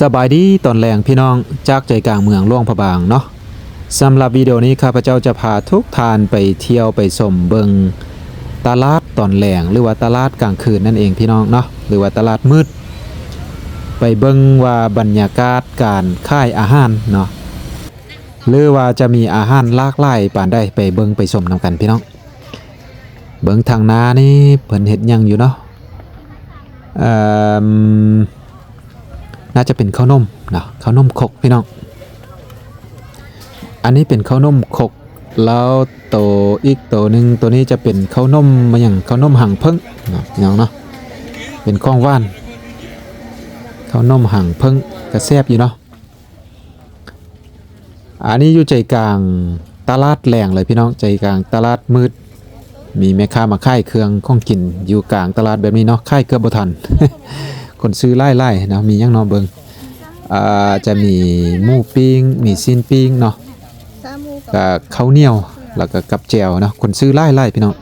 สบายดีตอนแรงพี่น้องจากใจกลางเมืองล่วงพะบางเนาะสำหรับวิดีโอนี้ข้าพเจ้าจะพาทุกทานไปเที่ยวไปชมเบิงตลาดตอนแรงหรือว่าตลาดกลางคืนนั่นเองพี่น้องเนาะหรือว่าตลาดมืด ไปเบิงว่าบรรยากาศการค่ายอาหารเนาะหรือว่าจะมีอาหารหลากหลายปานใดไปเบิงไปชมนำกันพี่น้อง เบิงทางนานี่เพิ่นเฮ็ดหยังอยู่เนาะเอ่อ น่าจะเป็นข้าวนมนะข้าวนมคกพี่น้อง อันนี้เป็นข้าวนมคกแล้วโตวอีกโตวหนึ่งตัวนี้จะเป็นข้าวนมมาอย่างข้าวนมหังเพิ่งนะพี่น้องเนาะเป็นข้องว่านข้าวนมหังเพิ่งกระแซบอยู่เนาะอันนี้อยู่ใจกลางตลาดแหลงเลยพี่น้องใจกลางตลาดมืด มีแม่ค้ามาค่ายเครื่องข้องกินอยู่กลางตลาดแบบนี้เนาะค่ายเกือบบ่ทัน คนซื้อไล่ไล่ๆนะมียังนาะเบิงอ่าจะมีหมูปิ้งมีซีนปิ้งเนาะกับข้าวเหนียวแล้วก็กับแจวเนาะคนซื้อไล่ไล่ๆพี่น้อง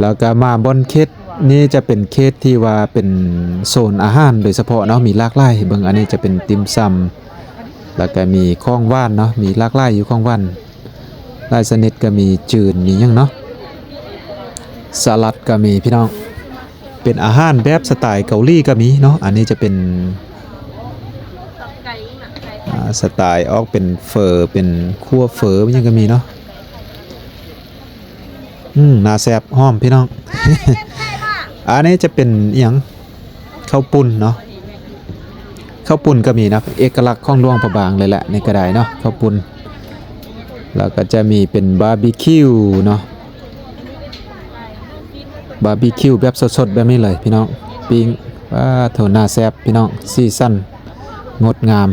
แล้วก็มาบนเขตนี่จะเป็นเขตที่ว่าเป็นโซนอาหารโดยเฉพาะเนาะมีลากหลายเบิงอันนี้จะเป็นติมซำแล้วก็มีข้องว่านเนาะมีลากหลายอยู่ข้องว่านลายสนิทก็มีจืดมียังเนาะสลัดก็มีพี่น้อง เป็นอาหารแบบสไตล์เกาหลีก็มีเนาะอันนี้จะเป็นสไตล์ออกเป็นเฟอร์เป็นคั่วเฟอร์มันยังก็มีเนาะอืมน่าแซ่บหอมพี่น้อง อันนี้จะเป็นอหยังข้าวปุ้นเนาะข้าวปุ้นก็มีนะเอกลักษณ์ของหลวงพระบางเลยแหละในกระไดเนาะข้าวปุ้นแล้วก็จะมีเป็นบาร์บีคิวเนาะ บาร์บีคิวแบบสดๆ แบบนี้เลยพี่น้องปิ้งว่าโถนาแซบพี่น้องซีซั่นงดงาม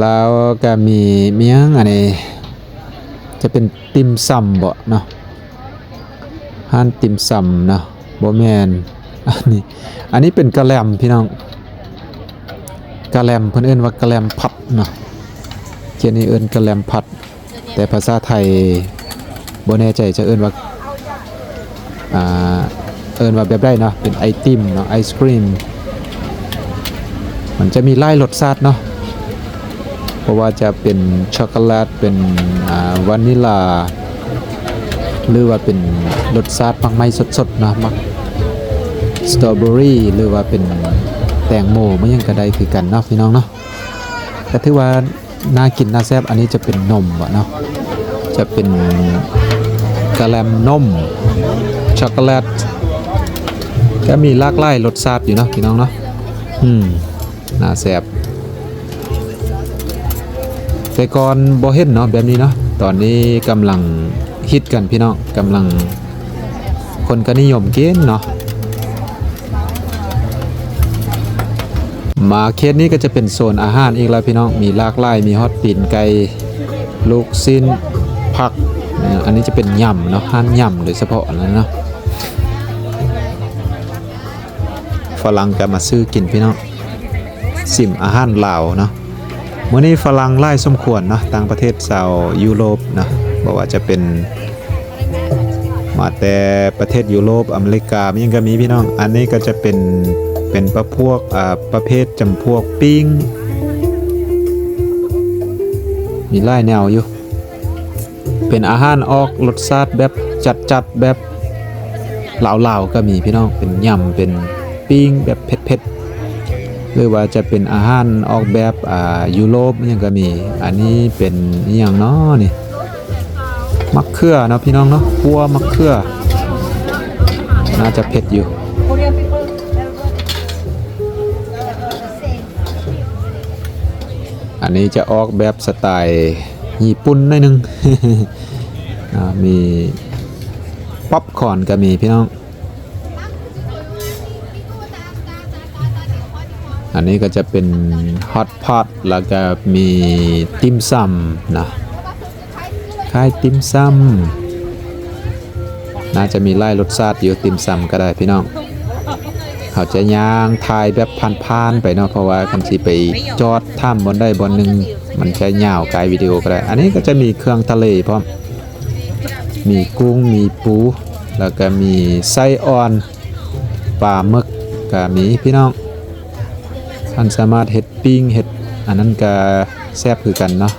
แล้วก็มีเมียงอันนี้จะเป็นติมซำบ่เนาะห้านติมซำเนาะบ่แมนอันนี้อันนี้เป็นกะแลมพี่น้องกะแลมเพิ่นเอิ้นว่ากะแลมผัดเนาะเขียนนี่เอิ้นกะแลมผัด แต่ภาษาไทยบ่แน่ใจจะเอิ้นว่าอ่าเอิ้นว่าแบบได้เนาะเป็นไอติมเนาะไอศครีมมันจะมีหลายรสชาติเนาะเพราะว่าจะเป็นช็อกโกแลตเป็นอ่าวานิลา หรือว่าเป็นรสชาติมักไม้สดๆเนาะมักสตรอเบอรี่หรือว่าเป็นแตงโมมันยังก็ได้คือกันเนาะพี่น้องเนาะแต่ถือว่า น่ากินน่าแซ่บอันนี้จะเป็นนมวะเนาะจะเป็นกะแลมนมช็อกโกแลตก็มีลากหลายรสชาติอยู่เนาะพี่น้องเนาะอืมน่าแซ่บแต่ก่อนบ่เห็นเนาะแบบนี้เนาะตอนนี้กำลังฮิตกันพี่น้องกำลังคนก็นิยมกินเนาะ มาเคสนี้ก็จะเป็นโซนอาหารอีกแล้วพี่น้อง มีลากหลายมีฮอตปีนไก่ลูกสิ้นผัก อันนี้จะเป็นยำเนาะห้านยำโดยเฉพาะนะเนาะฝรั่งก็มาซื้อกินพี่น้องสิมอาหารลาวเนาะเมื่อนี้ฝรั่งไล่สมควรเนาะต่างประเทศชาวยุโรปเนาะบอกว่าจะเป็นมาแต่ประเทศยุโรปอเมริกามันยังก็มีพี่น้อง อันนี้ก็จะเป็น เป็นประพวกประเภทจำพวกปิ้ง มีหลายแนวอยู่ เป็นอาหารออกรสชาติแบบจัดๆแบบเหลาๆก็มีพี่น้องเป็นยำเป็นปิ้งแบบเผ็ดๆหรือว่าจะเป็นอาหารออกแบบอ่ายุโรปยังก็มี อันนี้เป็นอย่างเนาะนี่มักเขือเนาะพี่น้องเนาะพัวมักเขือน่าจะเผ็ดอยู่ อันนี้จะออกแบบสไตล์ญี่ปุ่นหน่อยนึงมีป๊อปคอร์นก็มีพี่น้อง อันนี้ก็จะเป็นฮอตพอตแล้วก็มีติมซัมนะคล้ายติมซัมน่าจะมีไล่รสชาติอยู่ติมซัมก็ได้พี่น้อง เขาจะย่างทายแบบผ่านๆไปเนาะเพราะว่าคันสิไปจอดถ้ำบนได้บนหนึ่งมันใช้ยาวไกลวิดีโอก็ได้ อันนี้ก็จะมีเครื่องทะเลพร้อมมีกุ้งมีปู แล้วก็มีไส้อ่อนปลาหมึกก็มีพี่น้องท่านสามารถเฮ็ดปิ้งเฮ็ดอันนั้นก็แซ่บคือกันเนาะ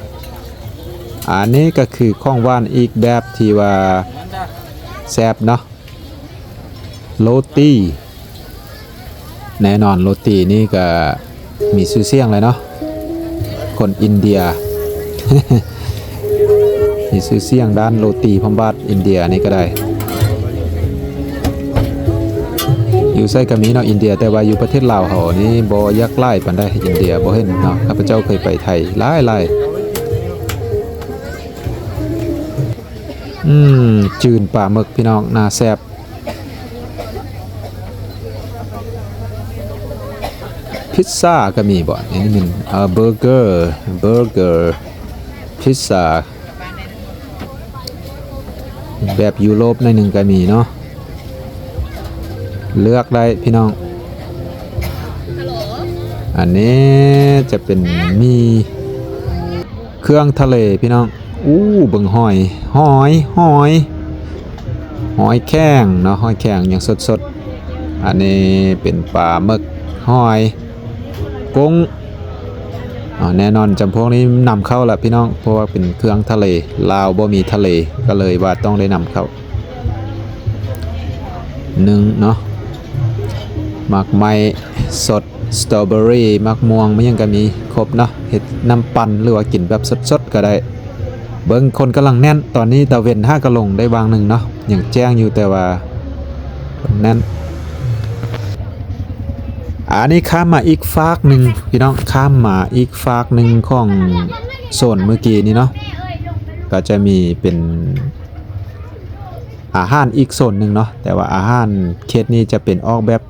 อันนี้ก็คือข้องว่านอีกแบบที่ว่าแซ่บเนาะโรตี แน่นอนโรตีนี่ก็มีชื่อเสียงเลยเนาะคนอินเดียมีชื่อเสียงด้านโรตีพมบาทอินเดียนี่ก็ได้อยู่ไส้ก็มีเนาะอินเดียแต่ว่าอยู่ประเทศลาวเขานี่บ่ยักไล่ปานได้อินเดียบ่เห็นเนาะข้าพเจ้าเคยไปไทยหลายหลายอืมจืนปลาหมึกพี่น้องน่าแซ่บ พิซซ่าก็มีบ่อันนี้มันเอ่อเบอร์เกอร์เบอร์เกอร์พิซซ่าแบบยุโรปหน่อยหนึงก็มีเนาะเลือกได้พี่น้อง อันนี้จะเป็นมีเครื่องทะเลพี่น้อง อู้เบิ่งหอย หอย หอย หอยแข้งเนาะหอยแข้งอย่างสดๆ อันนี้เป็นปลาหมึกหอย กุ้งแน่นอนจำพวกนี้นำเข้าแหละพี่น้องเพราะว่าเป็นเครื่องทะเลลาวบ่มีทะเลก็เลยว่าต้องได้นำเข้าหนึ่งเนาะหมากไม้สดสตรอเบอรี่มะม่วงมันยังก็มีครบเนาะเห็ดน้ำปั่นหรือว่ากินแบบสดๆก็ได้ เบิ่งคนกำลังแน่นตอนนี้ตะเวนห้ากระลงได้วางหนึ่งเนาะอยังแจ้งอยู่แต่ว่าแน่น อันนี้ข้ามมาอีกฟากหนึ่งพี่น้องข้ามมาอีกฟากหนึ่งของโซนเมื่อกี้นี้เนาะก็จะมีเป็นอาหารอีกโซนหนึ่งเนาะแต่ว่าอาหารเคสนี้จะเป็นออกแบบ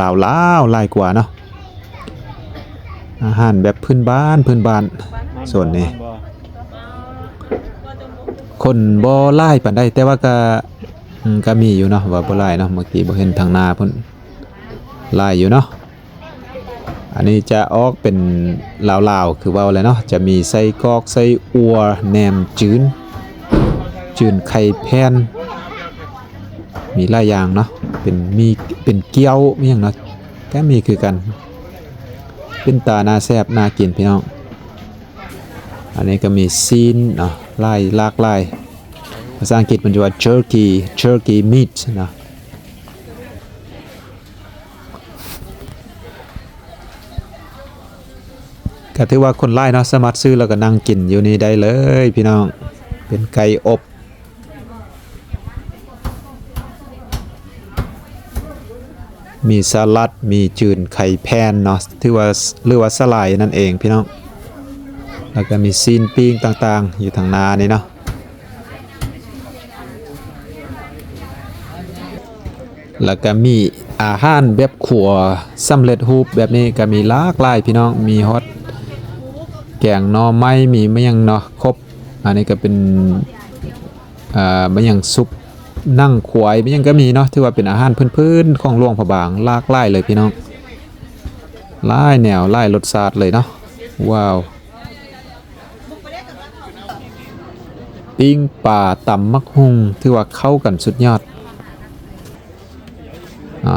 ลาวลาวๆหลายกว่าเนาะอาหารแบบพื้นบ้านพื้นบ้านส่วนนี้คนบ่ไล่ปานใดแต่ว่าก็มก็มีอยู่เนาะว่าบ่ไล่เนาะเมื่อกี้บ่เห็นทางนาเพิ่นไล่อยู่เนาะ อันนี้จะออกเป็นลาวๆ คือว้าเลยเนาะ จะมีไส้กรอกไส้อัวแหนมจืนจืนไข่แผ่นมีหลายอย่างเนาะ เป็นมีเป็นเกี๊ยวมีหยังเนาะก็มีคือกัน เป็นตาหน้าแซ่บน่ากินพี่น้อง อันนี้ก็มีซีนเนาะไล่ลากไล่ภาษาอังกฤษมันจะว่า jerky jerky meat นะ ก็ถือว่าคนไล่เนาะสามารถซื้อแล้วก็นั่งกินอยู่นี่ได้เลย พี่น้องเป็นไก่อบมีสลัด มีจืนไข่แพนเนาะที่ว่าหรือว่าสลายนั่นเองพี่น้อง แล้วก็มีซีนปิ้งต่างๆ อยู่ทางนานี่เนาะ แล้วก็มีอาหารแบบขัวสำเร็จรูปแบบนี้ก็มีหลากหลายพี่น้อง มีฮอต งนอไม้มีมะยังเนาะครบอันนี้ก็เป็นอ่ามะยังซุปนั่งขวายมะยังก็มีเนาะที่ว่าเป็นอาหารพื้นๆของหลวงพระบางลากหลายเลยพี่น้องหลายแนวหลายรสชาติเลยเนาะว้าวปิ้งป่าตำมักฮุงถือว่าเข้ากันสุดยอดอะ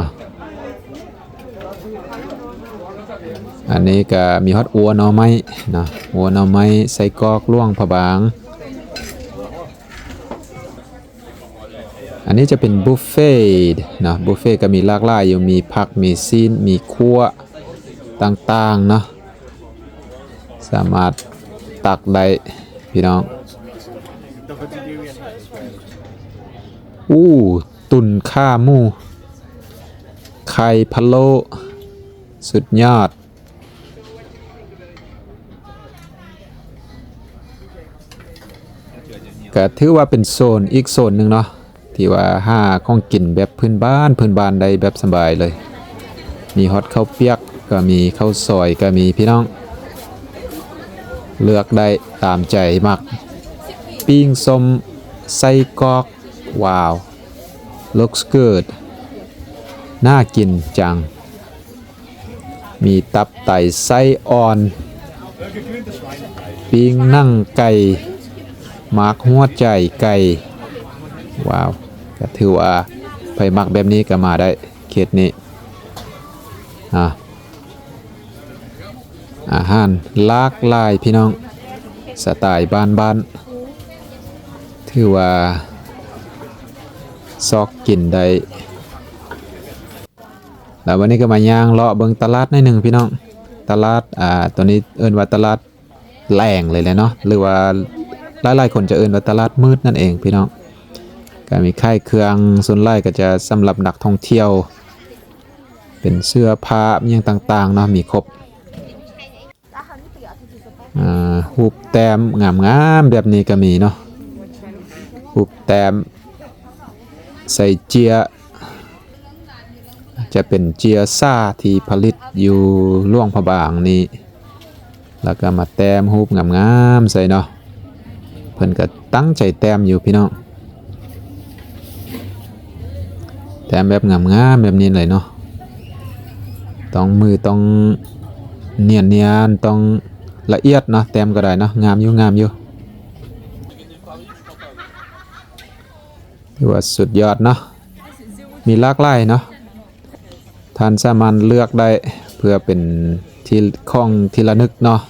อันนี้ก็มีฮอตอัวหน่อไม้นะอัวหน่อไม้ใส่กอกล่วงผบาง อันนี้จะเป็นบุฟเฟ่ต์นะบุฟเฟ่ต์ก็มีหลากหลายอยู่มีผักมีซีนมีคั่วต่างๆเนะสามารถตักได้พี่น้องอู้ ตุนข้ามู ไข่พะโล สุดยอด ก็ถือว่าเป็นโซนอีกโซนหนึ่งเนาะที่ว่าห้าของกินแบบพื้นบ้านพื้นบ้านได้แบบสบายเลย มีฮอตข้าวเปียกก็มีข้าวซอยก็มีพี่น้อง เลือกได้ตามใจมัก ปิ้งส้มไส้กอกว้าว looks good น่ากินจัง มีตับไตไส้อ่อน ปิ้งนั่งไก่ มากหัวใจไก่ว้าวก็ถือว่าไปมักแบบนี้ก็มาได้เขตนี้อะอาหารลากลายพี่น้องสไตล์บ้านๆถือว่าซอกกินได้แล้ววันนี้ก็มาย่างเลาะเบิงตลาดหนิดหนึ่งพี่น้อง ตลาดอ่าตัวนี้เอิ้นว่าตลาดแหล่งเลยแหละเนาะหรือว่า หลายๆคนจะเอิ้นว่าตลาดมืดนั่นเองพี่น้องก็มีค่ายเครื่องส่วนไล่ก็จะสำหรับนักท่องเที่ยว เป็นเสื้อผ้ามีอย่างต่างๆเนาะมีครบอ่าหูปแต้มงามๆแบบนี้ก็มีเนาะหูปแต้มใส่เจีย จะเป็นเจียซาที่ผลิตอยู่ล่วงพระบางนี้ แล้วก็มาแต้มรูปงามๆใส่เนาะ พิ่นก็ตั้งใจแต้มอยู่พี่น้องแต้มแบบงามๆแบบนี้เลยเนาะต้องมือต้องเนียนเนียนต้องละเอียดเนาะแต้มก็ได้เนาะงามอยู่งามอยู่ถือว่าสุดยอดเนาะมีหลากหลายเนาะท่านสามารถเลือกได้เพื่อเป็นที่ข้องที่ระนึกเนาะ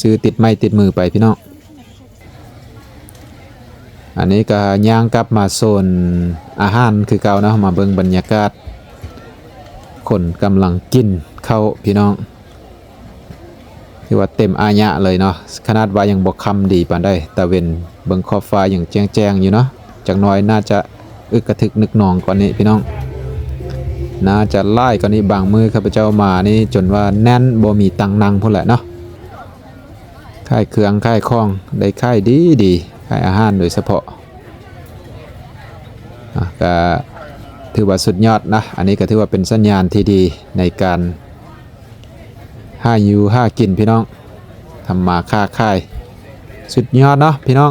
ซื้อติดไม้ติดมือไปพี่น้อง อันนี้ก็ย่างกลับมาโซนอาหารคือเก่านะมาเบิ่งบรรยากาศ คนกำลังกินเข้าพี่น้องที่ว่าเต็มอายะเลยเนาะขนาดว่ายังบอกคำดีปานได้ตะเวนเบิ่งขอบฟ้าอย่างแจ้งๆอยู่เนาะจากน้อยน่าจะอึกกระทึกนึกนองกว่านี้พี่น้อง น่าจะไล่กว่านี้บางมือข้าพเจ้ามานี่จนว่าแน่นบ่มีตังนังพุ่นแหละเนาะค่ายเครื่องค่ายคองได้ค่ายดีดีายอาหารโดยเฉพาะก็ถือว่าสุดยอดนะ อันนี้ก็ถือว่าเป็นสัญญาณที่ดีในการห้าอยู่ห้ากินพี่น้องทำมาค้าขายสุดยอดเนาะพี่น้อง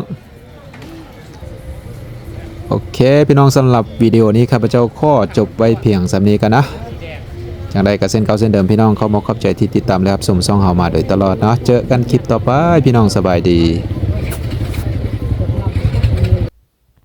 โอเคพี่น้องสำหรับวิดีโอนี้ข้าพเจ้าข้อจบไว้เพียงสำนี้กันนะอย่างไรก็เส้นเก่าเส้นเดิมพี่น้องเขามาขอบใจที่ติดตามและรับชมช่องเฮามาโดยตลอดเนาะเจอกันคลิปต่อไปพี่น้องสบายดี